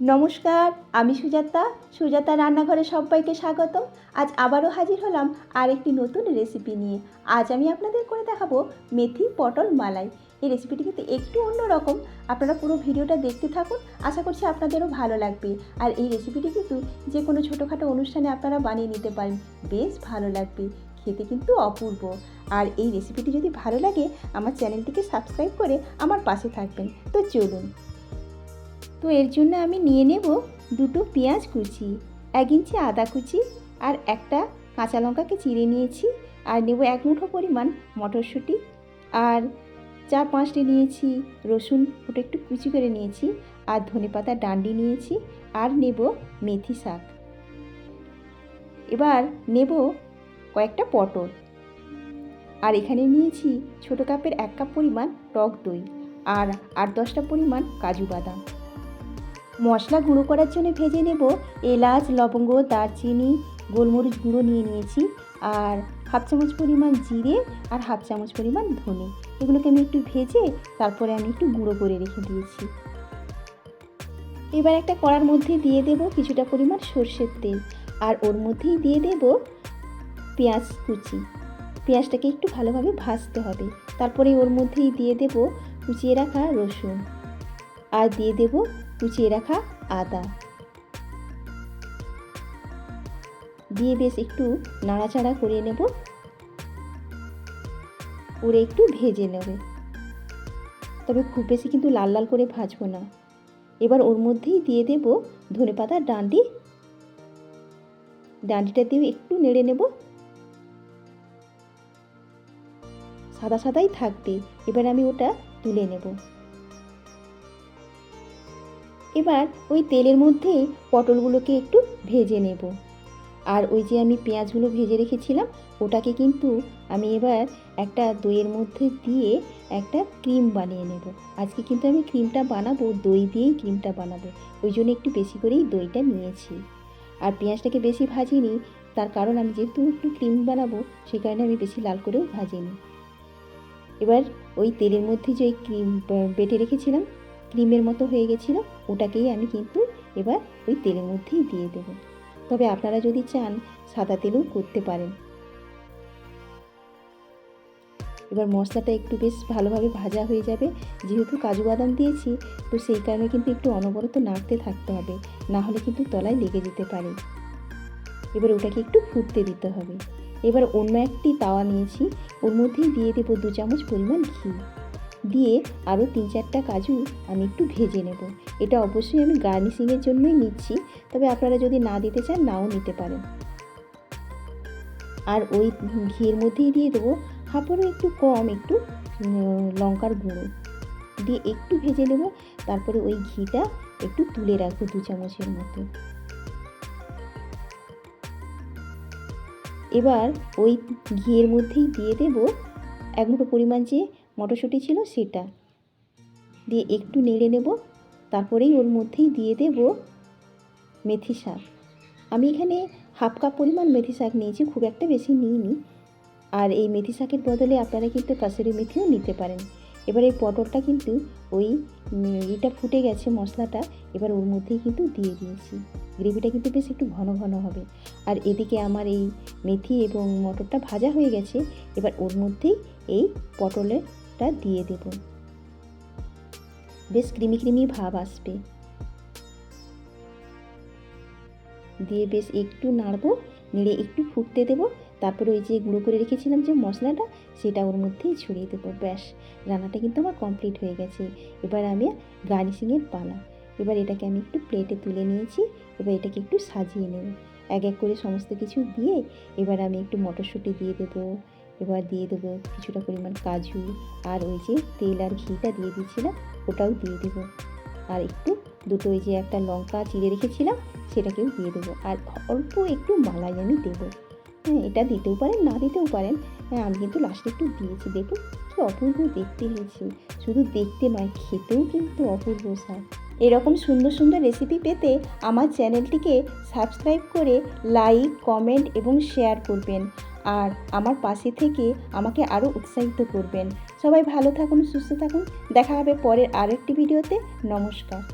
নমস্কার, আমি সুজাতা। সুজাতা রান্নাঘরে সবাইকে স্বাগত। আজ আবারও হাজির হলাম আরেকটি নতুন রেসিপি নিয়ে। আজ আমি আপনাদের করে দেখাবো মেথি পটল মালাই। এই রেসিপিটি কিন্তু একটু অন্যরকম আপনারা পুরো ভিডিওটা দেখতে থাকুন। আশা করছি আপনাদেরও ভালো লাগবে। আর এই রেসিপিটি কিন্তু যে কোনো ছোটোখাটো অনুষ্ঠানে আপনারা বানিয়ে নিতে পারেন। বেশ ভালো লাগবে। খেতে কিন্তু অপূর্ব। আর এই রেসিপিটি যদি ভালো লাগে, আমার চ্যানেলটিকে সাবস্ক্রাইব করে আমার পাশে থাকবেন। তো চলুন। তো এর জন্য আমি নিয়ে নেব দুটো পেঁয়াজ কুচি, এক ইঞ্চি আদা কুচি আর একটা কাঁচা লঙ্কাকে চিড়ে নিয়েছি আর নেব এক মুঠো পরিমাণ মটরশুঁটি আর চার পাঁচটি নিয়েছি রসুন ওটা একটু কুচি করে নিয়েছি আর ধনেপাতা ডান্ডি নিয়েছি আর নেব মেথি শাক। এবার নেব কয়েকটা পটল আর এখানে নিয়েছি ছোটো কাপের এক কাপ পরিমাণ টক দই আর আট দশটা পরিমাণ কাজু বাদাম। মশলা গুঁড়ো করার জন্য ভেজে নেব এলাচ, লবঙ্গ, দারচিনি, গোলমরিচ গুঁড়ো নিয়ে নিয়েছি আর হাফ চামচ পরিমাণ জিরে আর হাফ চামচ পরিমাণ ধনে। এগুলোকে আমি একটু ভেজে তারপরে আমি একটু গুঁড়ো করে রেখে দিয়েছি। এবার একটা কড়ার মধ্যে দিয়ে দেব কিছুটা পরিমাণ সর্ষের তেল আর ওর মধ্যেই দিয়ে দেব পেঁয়াজ কুচি। পেঁয়াজটাকে একটু ভালোভাবে ভাজতে হবে। তারপরে ওর মধ্যেই দিয়ে দেব কুচিয়ে রাখা রসুন। আর দিয়ে দেব কুচিয়ে রাখা আদা। দিয়ে বেশ একটু নাড়াচাড়া করে নেব। ওরে একটু ভেজে নেবে। তবে খুব বেশি কিন্তু লাল লাল করে ভাজবো না। এবার ওর মধ্যেই দিয়ে দেব ধনে পাতার ডান্ডি। ডান্ডিটা দিয়ে একটু নেড়ে নেব। সাদা সাদাই থাকবে। এবার আমি ওটা তুলে নেব। এবার ওই তেলের মধ্যে পটলগুলোকে একটু ভেজে নেব। আর ওই যে আমি পেঁয়াজগুলো ভেজে রেখেছিলাম, ওটাকে কিন্তু আমি এবার একটা দইয়ের মধ্যে দিয়ে একটা ক্রিম বানিয়ে নেব। আজকে কিন্তু আমি ক্রিমটা বানাবো, দই দিয়েই ক্রিমটা বানাবো। ওই জন্য একটু বেশি করেই দইটা নিয়েছি। আর পেঁয়াজটাকে বেশি ভাজিনি, তার কারণ আমি যেহেতু একটু ক্রিম বানাবো, সেই কারণে আমি বেশি লাল করেও ভাজিনি। এবার ওই তেলের মধ্যে যে ক্রিম বেটে রেখেছিলাম ক্রিমের মতো হয়ে গেছিল, ওটাকেই আমি কিন্তু এবার ওই তেলের মধ্যেই দিয়ে দেব। তবে আপনারা যদি চান, সাদা তেলেও করতে পারেন। এবার মশলাটা একটু বেশ ভালোভাবে ভাজা হয়ে যাবে। যেহেতু কাজু বাদাম দিয়েছি, তো সেই কারণে কিন্তু একটু অনবরত নাড়তে থাকতে হবে। না হলে কিন্তু তলায় লেগে যেতে পারে। এবার ওটাকে একটু ফুটতে দিতে হবে। এবার অন্য একটি তাওয়া নিয়েছি, ওর মধ্যেই দিয়ে দেবো দু চামচ পরিমাণ ঘি। দিয়ে আরও তিন চারটা কাজু আমি একটু ভেজে নেব। এটা অবশ্যই আমি গার্নিশিংয়ের জন্যই নিচ্ছি, তবে আপনারা যদি না দিতে চান, নাও নিতে পারেন। আর ওই ঘিয়ের মধ্যেই দিয়ে দেবো হাফেরও একটু কম একটু লঙ্কার গুঁড়ো। দিয়ে একটু ভেজে নেব, তারপরে ওই ঘিটা একটু তুলে রাখব দু চামচের মতো এবার ওই ঘিয়ের মধ্যেই দিয়ে দেব এক মুঠো পরিমাণ যে মটরশুঁটি ছিল সেটা। দিয়ে একটু নেড়ে নেব, তারপরেই ওর মধ্যেই দিয়ে দেব মেথি শাক। আমি এখানে হাফ কাপ পরিমাণ মেথি শাক নিয়েছি, খুব একটা বেশি নিইনি। আর এই মেথি শাকের বদলে আপনারা কিন্তু কাসুরি মেথিও নিতে পারেন। এবার এই পটলটা কিন্তু ওই ইটা ফুটে গেছে মশলাটা, এবার ওর মধ্যেই কিন্তু দিয়ে দিয়েছি। গ্রেভিটা কিন্তু বেশ একটু ঘন ঘন হবে। আর এদিকে আমার এই মেথি এবং মটরটা ভাজা হয়ে গেছে, এবার ওর মধ্যেই এই পটলেরটা দিয়ে দেব। বেশ ক্রিমি ক্রিমি ভাব আসবে। দিয়ে বেশ একটু নাড়বো, নেড়ে একটু ফুটতে দেবো। তারপরে ওই যে গুঁড়ো করে রেখেছিলাম যে মশলাটা, সেটা ওর মধ্যেই ছড়িয়ে দেবো। ব্যাস, রান্নাটা কিন্তু আমার কমপ্লিট হয়ে গেছে। এবার আমি গার্নিশিংয়ের পালা। এবার এটাকে আমি একটু প্লেটে তুলে নিয়েছি। এবার এটাকে একটু সাজিয়ে নেব। এক এক করে সমস্ত কিছু দিয়ে এবার আমি একটু মটরশুঁটি দিয়ে দেবো। এবার দিয়ে দেবো কিছুটা পরিমাণ কাজু আর ওই যে তেল আর ঘিটা দিয়ে দিয়েছিলাম, ওটাও দিয়ে দেবো। আর একটু দুটো ওই যে একটা লঙ্কা চিড়ে রেখেছিলাম, সেটাকেও দিয়ে দেবো। আর অল্প একটু মালাই আমি দেবো। হ্যাঁ এটা দিতেও পারেন, না দিতেও পারেন। হ্যাঁ আমি কিন্তু লাস্টে একটু দিয়েছি, দেখুন কি অপূর্ব দেখতে হয়েছে। শুধু দেখতে নয়, খেতেও কিন্তু অপূর্ব স্যার এরকম সুন্দর সুন্দর রেসিপি পেতে আমার চ্যানেলটিকে সাবস্ক্রাইব করে লাইক কমেন্ট এবং শেয়ার করবেন। আর আমার পাশে থেকে আমাকে আরও উৎসাহিত করবেন। সবাই ভালো থাকুন, সুস্থ থাকুন। দেখা হবে পরের আরেকটি ভিডিওতে। নমস্কার।